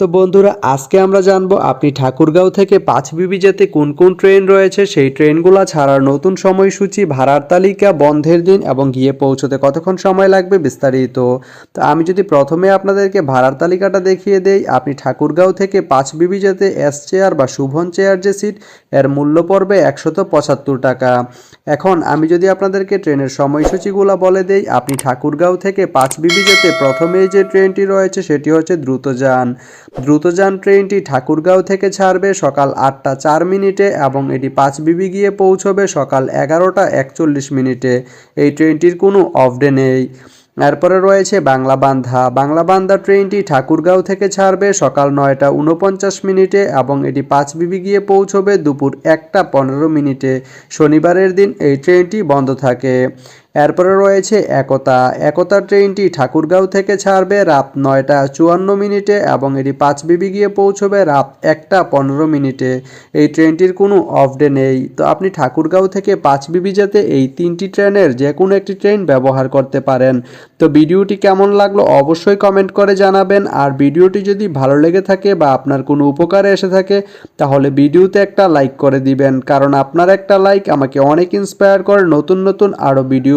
তো বন্ধুরা, আজকে আমরা জানব আপনি ঠাকুরগাঁও থেকে পাঁচ বিবি যেতে কোন কোন ট্রেন রয়েছে? সেই ট্রেনগুলো ছাড়ার নতুন সময়সূচি, ভাড়ার তালিকা, বন্ধের দিন এবং গিয়ে পৌঁছতে কতক্ষণ সময় লাগবে বিস্তারিত। তো আমি যদি প্রথমে আপনাদেরকে ভাড়ার তালিকাটা দেখিয়ে দেই, আপনি ঠাকুরগাঁও থেকে পাঁচ বিবি যেতে এস চেয়ার বা শুভন চেয়ার যে সিট, এর মূল্য পড়বে একশত পঁচাত্তর টাকা। এখন আমি যদি আপনাদেরকে ট্রেনের সময়সূচিগুলো বলে দেই, আপনি ঠাকুরগাঁও থেকে পাঁচ বিবি যেতে প্রথমেই যে ট্রেনটি রয়েছে, সেটি হচ্ছে দ্রুতযান। দ্রুতযান ট্রেনটি ঠাকুরগাঁও থেকে ছাড়বে সকাল আটটা চার মিনিটে এবং এটি পাঁচ বিবি গিয়ে পৌঁছবে সকাল এগারোটা একচল্লিশ মিনিটে। এই ট্রেনটির কোনো অফ ডে নেই। এরপরে রয়েছে বাংলা বান্ধা বাংলা বান্ধা ট্রেনটি ঠাকুরগাঁও থেকে ছাড়বে সকাল নয়টা উনপঞ্চাশ মিনিটে এবং এটি পাঁচ বিবি গিয়ে পৌঁছবে দুপুর একটা পনেরো মিনিটে। শনিবারের দিন এই ট্রেনটি বন্ধ থাকে। এরপরে রয়েছে একতা। একতা ট্রেনটি ঠাকুরগাঁও থেকে ছাড়বে রাত নয়টা চুয়ান্ন মিনিটে এবং এটি পাঁচ বিবি গিয়ে পৌঁছবে রাত একটা পনেরো মিনিটে। এই ট্রেনটির কোনো অফ ডে নেই। তো আপনি ঠাকুরগাঁও থেকে পাঁচ বিবি যেতে এই তিনটি ট্রেনের যে কোনো একটি ট্রেন ব্যবহার করতে পারেন। তো ভিডিওটি কেমন লাগল অবশ্যই কমেন্ট করে জানাবেন। আর ভিডিওটি যদি ভালো লেগে থাকে বা আপনার কোনো উপকারে এসে থাকে, তাহলে ভিডিওতে একটা লাইক করে দিবেন। কারণ আপনার একটা লাইক আমাকে অনেক ইন্সপায়ার করে নতুন নতুন আরও ভিডিও